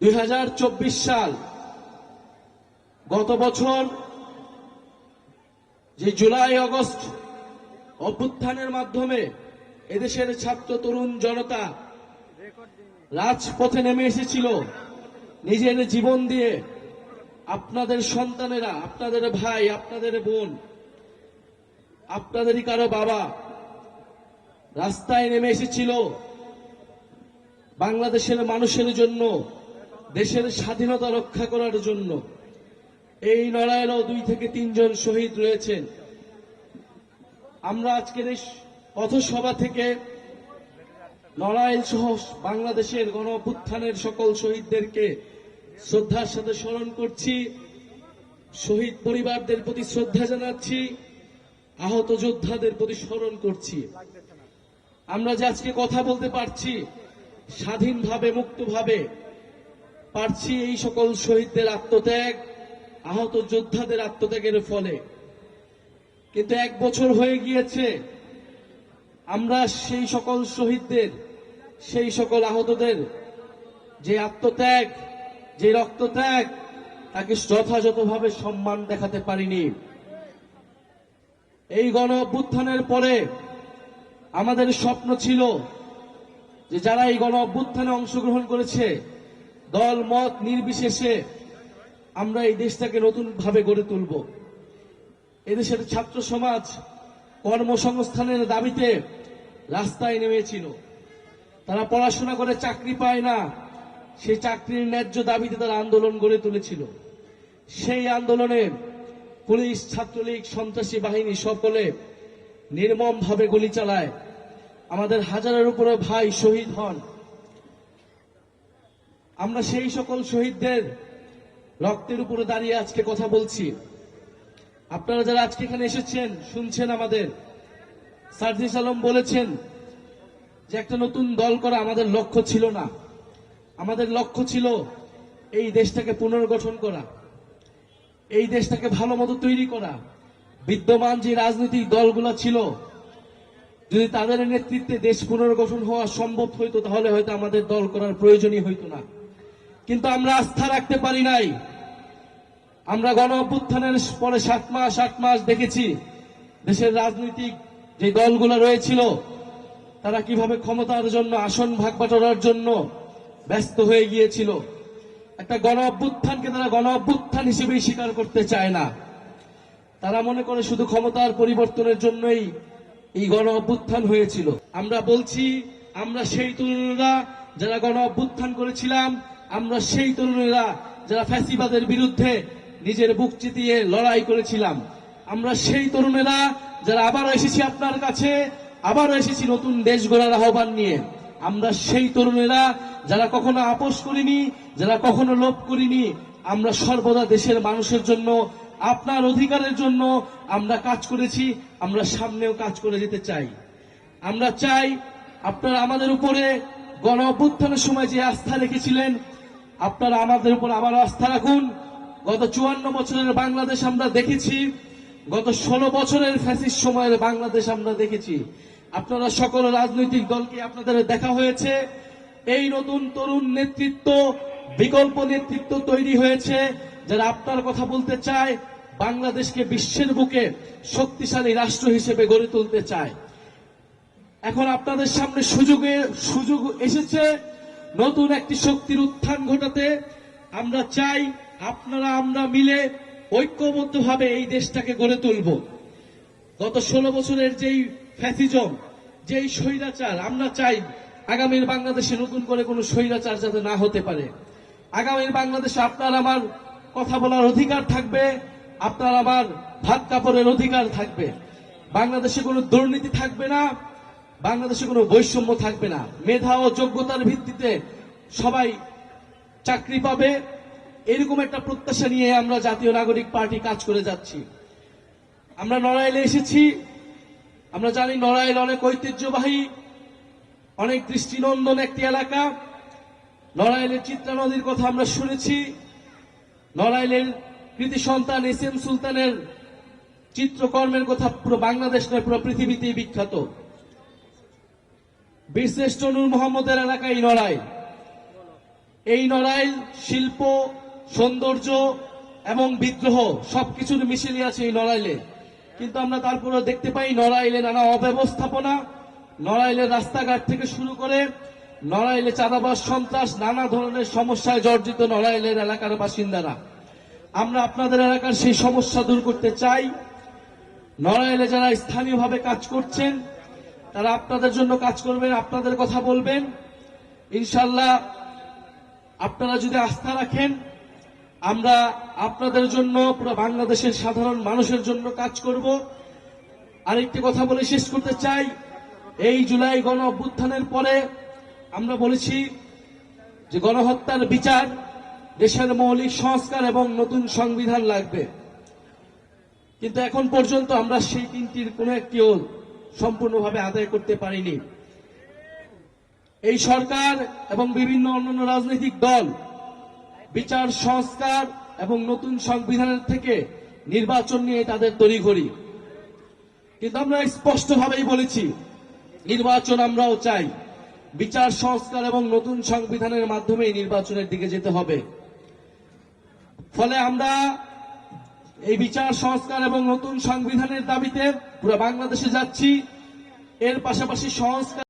দুই হাজার চব্বিশ সাল গত বছর যে জুলাই আগস্ট অভ্যুত্থানের মাধ্যমে এদেশের ছাত্র তরুণ জনতা রাজপথে নেমে এসেছিল। নিজের জীবন দিয়ে আপনাদের সন্তানেরা, আপনাদের ভাই, আপনাদের বোন, আপনাদেরই কারও বাবা রাস্তায় নেমে এসেছিল। বাংলাদেশের মানুষের জন্য দেশের স্বাধীনতা রক্ষা করার জন্য এই লড়াইয়েরও দুই থেকে তিনজন শহীদ রয়েছেন। আমরা আজকের এই পথসভা থেকে লড়াইল সহ বাংলাদেশের গণ সকল শহীদদেরকে শ্রদ্ধার সাথে স্মরণ করছি। শহীদ পরিবারদের প্রতি শ্রদ্ধা জানাচ্ছি। আহত যোদ্ধাদের প্রতি স্মরণ করছি। আমরা যে আজকে কথা বলতে পারছি, স্বাধীনভাবে, মুক্তভাবে পারছি এই সকল শহীদদের আত্মত্যাগ, আহত যোদ্ধাদের আত্মত্যাগের ফলে। কিন্তু এক বছর হয়ে গিয়েছে, আমরা সেই সকল শহীদদের, সেই সকল আহতদের যে আত্মত্যাগ, যে রক্তত্যাগ, তাকে যথাযথভাবে সম্মান দেখাতে পারিনি। এই গণ অভ্যুত্থানের পরে আমাদের স্বপ্ন ছিল যে যারা এই গণ অভ্যুত্থানে অংশগ্রহণ করেছে দল মত নির্বিশেষে আমরা এই দেশটাকে নতুন ভাবে গড়ে তুলব। এদেশের ছাত্র সমাজ কর্মসংস্থানের দাবিতে রাস্তায় নেমেছিল। তারা পড়াশোনা করে চাকরি পায় না, সেই চাকরির ন্যায্য দাবিতে তারা আন্দোলন গড়ে তুলেছিল। সেই আন্দোলনে পুলিশ, ছাত্রলীগ, সন্ত্রাসী বাহিনী সকলে নির্মম ভাবে গুলি চালায়। আমাদের হাজারের উপরে ভাই শহীদ হন। আমরা সেই সকল শহীদদের রক্তের উপরে দাঁড়িয়ে আজকে কথা বলছি। আপনারা যারা আজকে এখানে এসেছেন, শুনছেন আমাদের, সার্জিস আলম বলেছেন যে একটা নতুন দল করা আমাদের লক্ষ্য ছিল না। আমাদের লক্ষ্য ছিল এই দেশটাকে পুনর্গঠন করা, এই দেশটাকে ভালো মতো তৈরি করা। বিদ্যমান যে রাজনৈতিক দলগুলো ছিল, যদি তাদের নেতৃত্বে দেশ পুনর্গঠন হওয়া সম্ভব হইতো, তাহলে হয়তো আমাদের দল করার প্রয়োজনই হইতো না। আমরা আস্থা রাখতে পারি নাই। আমরা গণ অভ্যুত্থানের পরে সাত মাস, আট মাস দেখেছি, দেশের রাজনৈতিক যে দলগুলো রয়েছিল, তারা কীভাবে ক্ষমতার জন্য, আসন ভাগ বাটোয়ারার জন্য ব্যস্ত হয়ে গিয়েছিল। একটা গণ অভ্যুত্থানকে তারা গণ অভ্যুত্থান হিসেবেই স্বীকার করতে চায় না। তারা মনে করে শুধু ক্ষমতার পরিবর্তনের জন্যই এই গণ অভ্যুত্থান হয়েছিল। আমরা বলছি, আমরা সেই তরুণরা যারা গণ অভ্যুত্থান করেছিলাম আমরা সেই তরুণেরা যারা ফ্যাসিবাদের বিরুদ্ধে নিজের বুক চিতিয়ে লড়াই করেছিলাম, আমরা সেই তরুণেরা যারা আবারও এসেছি আপনার কাছে, আবারও এসেছি নতুন দেশ গড়ার আহ্বান নিয়ে, আমরা সেই তরুণেরা যারা কখনো আপোষ করিনি, যারা কখনো লোভ করিনি, আমরা সর্বদা দেশের মানুষের জন্য, আপনার অধিকারের জন্য আমরা কাজ করেছি, আমরা সামনেও কাজ করে যেতে চাই। আমরা চাই আপনারা আমাদের উপরে গণ অভ্যুত্থানের সময় যে আস্থা রেখেছিলেন আপনারা আমাদের উপর আবার আস্থা রাখুন। গত চুয়ান্ন বছরের বাংলাদেশ আমরা দেখেছি। গত ষোলো বছরের ফ্যাসিস সময়ের বাংলাদেশ আমরা দেখেছি। আপনারা সকল রাজনৈতিক দলকে আপনাদের দেখা হয়েছে। এই নতুন তরুণ নেতৃত্ব, বিকল্প নেতৃত্ব তৈরি হয়েছে। যারা আপনার কথা বলতে চায়, বাংলাদেশকে বিশ্বের বুকে শক্তিশালী রাষ্ট্র হিসেবে গড়ে তুলতে চায়। এখন আপনাদের সামনে সুযোগে সুযোগ এসেছে। নতুন একটি শক্তির উত্থান ঘটাতে আমরা চাই আপনারা, আমরা মিলে ঐক্যবদ্ধভাবে এই দেশটাকে গড়ে তুলব। গত ষোলো বছরের যেই ফ্যাসিজম, যেই স্বৈরাচার, আমরা চাই আগামীর বাংলাদেশে নতুন করে কোনো স্বৈরাচার যাতে না হতে পারে। আগামীর বাংলাদেশে আপনার আমার কথা বলার অধিকার থাকবে, আপনার আমার ভাত কাপড়ের অধিকার থাকবে। বাংলাদেশে কোনো দুর্নীতি থাকবে না বাংলাদেশে কোনো বৈষম্য থাকবে না। মেধা ও যোগ্যতার ভিত্তিতে সবাই চাকরি পাবে। এরকম একটা প্রত্যাশা নিয়ে আমরা জাতীয় নাগরিক পার্টি কাজ করে যাচ্ছি। আমরা নড়াইলে এসেছি। আমরা জানি নড়াইল অনেক ঐতিহ্যবাহী, অনেক দৃষ্টিনন্দন একটি এলাকা। নড়াইলের চিত্রা নদীর কথা আমরা শুনেছি। নড়াইলের কৃতি সন্তান এস এম সুলতানের চিত্রকর্মের কথা পুরো বাংলাদেশ নয়, পুরো পৃথিবীতেই বিখ্যাত। বীরশ্রেষ্ঠ নূর মোহাম্মদের এলাকায় নড়াইল এই নড়াইল শিল্প, সৌন্দর্য এবং বিদ্রোহ সবকিছুর মিশেলি আছে এই নড়াইলে কিন্তু আমরা তারপরেও দেখতে পাই নড়াইলে নানা অব্যবস্থাপনা নড়াইলের রাস্তাঘাট থেকে শুরু করে নড়াইলে চাঁদাবাস সন্ত্রাস, নানা ধরনের সমস্যায় জর্জিত নড়াইলের এলাকার বাসিন্দারা। আমরা আপনাদের এলাকার সেই সমস্যা দূর করতে চাই। নড়াইলে যারা স্থানীয়ভাবে কাজ করছেন তারা আপনাদের জন্য কাজ করবেন, আপনাদের কথা বলবেন। ইনশাল্লাহ আপনারা যদি আস্থা রাখেন, আমরা আপনাদের জন্য পুরো বাংলাদেশের সাধারণ মানুষের জন্য কাজ করব। আরেকটি কথা বলে শেষ করতে চাই, এই জুলাই গণ অভ্যুত্থানের পরে আমরা বলেছি যে গণহত্যার বিচার দেশের মৌলিক সংস্কার এবং নতুন সংবিধান লাগবে। কিন্তু এখন পর্যন্ত আমরা সেই তিনটির কোনো একটিও সম্পূর্ণভাবে আদায় করতে পারিনি। এই সরকার এবং বিভিন্ন অন্যান্য রাজনৈতিক দল, বিচার, সংস্কার এবং নতুন সংবিধানের থেকে নির্বাচন নিয়ে তাদের তড়িঘড়ি। কিন্তু আমরা স্পষ্টভাবেই বলেছি, নির্বাচন আমরাও চাই। বিচার, সংস্কার এবং নতুন সংবিধানের মাধ্যমে নির্বাচনের দিকে যেতে হবে। ফলে আমরা এই বিচার সংস্কার এবং নতুন সংবিধানের দাবিতে পুরো বাংলাদেশে যাচ্ছি। এর পাশাপাশি সংস্কার